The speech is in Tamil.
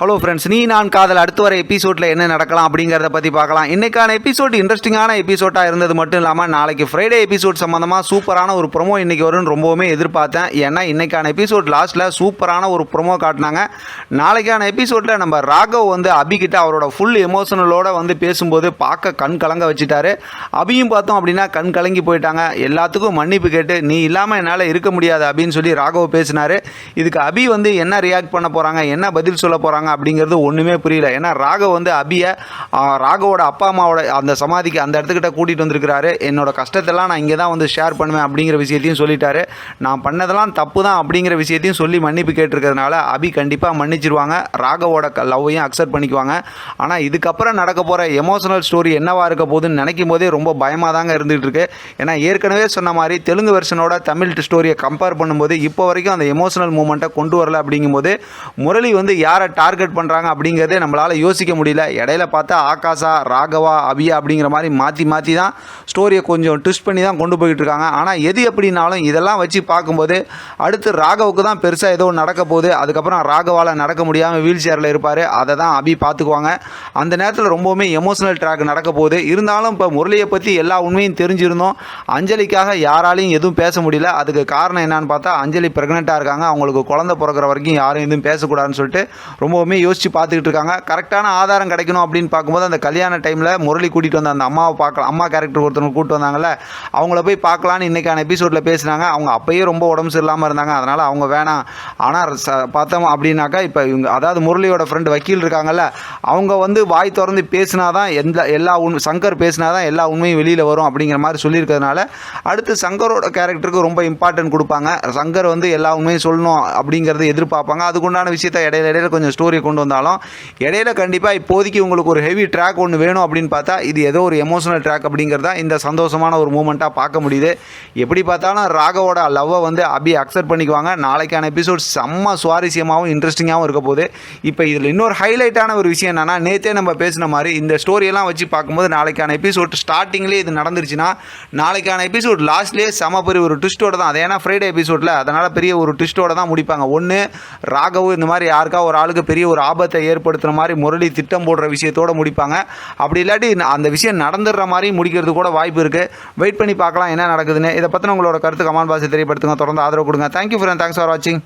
ஹலோ ஃப்ரெண்ட்ஸ் நீ நான் காதல். அடுத்து வர எபிசோடில் என்ன நடக்கலாம் அப்படிங்கிறத பற்றி பார்க்கலாம். இன்றைக்கான எபிசோட் இன்ட்ரெஸ்டிங்கான எபிசோட்டாக இருந்தது மட்டும் இல்லாமல் நாளைக்கு ஃப்ரைடே எபிசோட் சம்மந்தமாக சூப்பரான ஒரு ப்ரொமோ இன்றைக்கி வரும்னு ரொம்பவுமே எதிர்பார்த்தேன். ஏன்னா இன்றைக்கான எபிசோட் லாஸ்ட்டில் சூப்பரான ஒரு ப்ரொமோ காட்டினாங்க. நாளைக்கான எபிசோடில் நம்ம ராகவ் வந்து அபிகிட்ட அவரோட ஃபுல் எமோஷனலோட வந்து பேசும்போது பார்க்க கண் கலங்க வச்சுட்டாரு. அபியும் பார்த்தோம் அப்படின்னா கண் கலங்கி போயிட்டாங்க. எல்லாத்துக்கும் மன்னிப்பு கேட்டு நீ இல்லாமல் என்னால் இருக்க முடியாது அப்படின்னு சொல்லி ராகவ் பேசினாரு. இதுக்கு அபி வந்து என்ன ரியாக்ட் பண்ண போகிறாங்க என்ன பதில் சொல்ல போகிறாங்க அப்படிங்கிறது ஒன்றுமே புரியல. ஏன்னா ராகவ் வந்து அபியை ராகவோட அப்பா அம்மாவோட அந்த சமாதிக்கு அந்த இடத்துக்கிட்ட கூட்டிகிட்டு வந்திருக்கிறாரு. என்னோட கஷ்டத்தெல்லாம் நான் இங்கே தான் வந்து ஷேர் பண்ணுவேன் அப்படிங்கிற விஷயத்தையும் சொல்லிட்டாரு. நான் பண்ணதெல்லாம் தப்பு தான் அப்படிங்கிற விஷயத்தையும் சொல்லி மன்னிப்பு கேட்டிருக்கிறதுனால அபி கண்டிப்பாக மன்னிச்சிருவாங்க. ராகவோட லவ்வையும் அக்செப்ட் பண்ணிக்குவாங்க. ஆனால் இதுக்கப்புறம் நடக்க போகிற எமோஷனல் ஸ்டோரி என்னவா இருக்க போகுதுன்னு நினைக்கும் போதே ரொம்ப பயமாக தாங்க இருந்துகிட்டு இருக்கு. ஏன்னா ஏற்கனவே சொன்ன மாதிரி தெலுங்கு வெர்ஷனோட தமிழ் ஸ்டோரியை கம்பேர் பண்ணும்போது இப்போ வரைக்கும் அந்த எமோஷனல் மூமெண்ட்டை கொண்டு வரல அப்படிங்கும்போது முரளி வந்து யாரை டார்கெட் பண்ணுறாங்க அப்படிங்கிறதே நம்மளால் யோசிக்க முடியல. இடையில பார்த்தா ஆகாஷா ராகவா அபியா அப்படிங்கிற மாதிரி மாற்றி மாற்றி தான் ஸ்டோரியை கொஞ்சம் ட்விஸ்ட் பண்ணி தான் கொண்டு போயிட்டு இருக்காங்க. ஆனால் எது எப்படினாலும் இதெல்லாம் வச்சு பார்க்கும்போது அடுத்து ராகவுக்கு தான் பெருசாக ஏதோ நடக்க போகுது. அதுக்கப்புறம் ராகவால் நடக்க முடியாமல் வீல் சேரில் இருப்பார். அதை தான் அபி பார்த்துக்குவாங்க. அந்த நேரத்தில் ரொம்பவுமே எமோஷனல் ட்ராக் நடக்க போகுது. இருந்தாலும் இப்போ முரளியை பற்றி எல்லா உண்மையும் தெரிஞ்சிருந்தோம். அஞ்சலிக்காக யாராலையும் எதுவும் பேச முடியல. அதுக்கு காரணம் என்னன்னு பார்த்தா அஞ்சலி ப்ரெக்னெண்ட்டாக இருக்காங்க. அவங்களுக்கு குழந்தை பிறக்கிற வரைக்கும் யாரும் எதுவும் பேசக்கூடாதுன்னு சொல்லிட்டு ரொம்ப ரொம்பவுமே யோசித்து பார்த்துக்கிட்டு இருக்காங்க. கரெக்டான ஆதாரம் கிடைக்கணும் அப்படின்னு பார்க்கும்போது அந்த கல்யாண டைமில் முரளி கூட்டிகிட்டு வந்த அந்த அம்மாவை பார்க்கலாம் அம்மா கேரக்டர் ஒருத்தவங்க கூப்பிட்டு வந்தாங்கல்ல அவங்கள போய் பார்க்கலான்னு இன்றைக்கான எபிசோடில் பேசினாங்க. அவங்க அப்போயே ரொம்ப உடம்பு சரியில்லாமல் இருந்தாங்க. அதனால் அவங்க வேணாம். ஆனால் ச- பார்த்தோம் அப்படின்னாக்கா இப்போ இவங்க அதாவது முரளியோட ஃப்ரெண்டு வக்கீல் இருக்காங்கல்ல அவங்க வந்து வாய் திறந்து பேசினா தான் எந்த எல்லா உண் சங்கர் பேசினா தான் எல்லா உண்மையும் வெளியில் வரும் அப்படிங்கிற மாதிரி சொல்லியிருக்கிறதுனால அடுத்து சங்கரோட கேரக்டருக்கு ரொம்ப இம்பார்ட்டன்ட் கொடுப்பாங்க. சங்கர் வந்து எல்லா உண்மையும் சொல்லணும் அப்படிங்கிறத எதிர்பார்ப்பாங்க. அதுக்குண்டான விஷயத்த இடையில இடையில கொஞ்சம் ஸ்டோரி கொண்டு வந்தாலும் இடையில கண்டிப்பாக இப்போதைக்கு உங்களுக்கு ஒரு ஹெவி ட்ராக் ஒன்று வேணும் அப்படின்னு பார்த்தா இது ஏதோ ஒரு எமோஷனல் ட்ராக் அப்படிங்கிறதா இந்த சந்தோஷமான ஒரு மூமெண்ட்டாக பார்க்க முடியுது. எப்படி பார்த்தாலும் ராகவோட லவ்வை வந்து அபி அக்செப்ட் பண்ணிக்குவாங்க. நாளைக்கான எபிசோட் செம்ம சுவாரஸ்யமாகவும் இன்ட்ரெஸ்டிங்காகவும் இருக்க போகுது. இப்போ இதில் இன்னொரு ஹைலைட்டான ஒரு விஷயம் என்னென்னா நேற்றே நம்ம பேசின மாதிரி இந்த ஸ்டோரியெல்லாம் வச்சு பார்க்கும்போது நாளைக்கான எபிசோட் ஸ்டார்டிங்லேயே இது நடந்துருச்சுன்னா நாளைக்கான எபிசோட் லாஸ்ட்லேயே செம பெரிய ஒரு ட்விஸ்ட்டோட தான். அது ஏன்னா ஃப்ரைடே எபிசோடில் அதனால் பெரிய ஒரு ட்விஸ்ட்டோட தான் முடிப்பாங்க. ஒன்று ராகவ் இந்த மாதிரி யாருக்கா ஒரு ஆளுக்கு பெரிய ஒரு ஆபத்தை ஏற்படுத்துகிற மாதிரி முரளி திட்டம் போடுற விஷயத்தோட முடிப்பாங்க. அப்படி இல்லாட்டி அந்த விஷயம் நடந்துடுற மாதிரி முடிக்கிறது கூட வாய்ப்பு இருக்குது வெயிட் பண்ணி பார்க்கலாம் என்ன நடக்குதுன்னு. இதை பற்றின உங்களோட கருத்து கமெண்ட் பாசி தெரியப்படுத்துங்க. தொடர்ந்து ஆதரவு கொடுங்க. தேங்க்யூ ஃப்ரெண்ட் தேங்க்ஸ் ஃபார் வாட்சிங்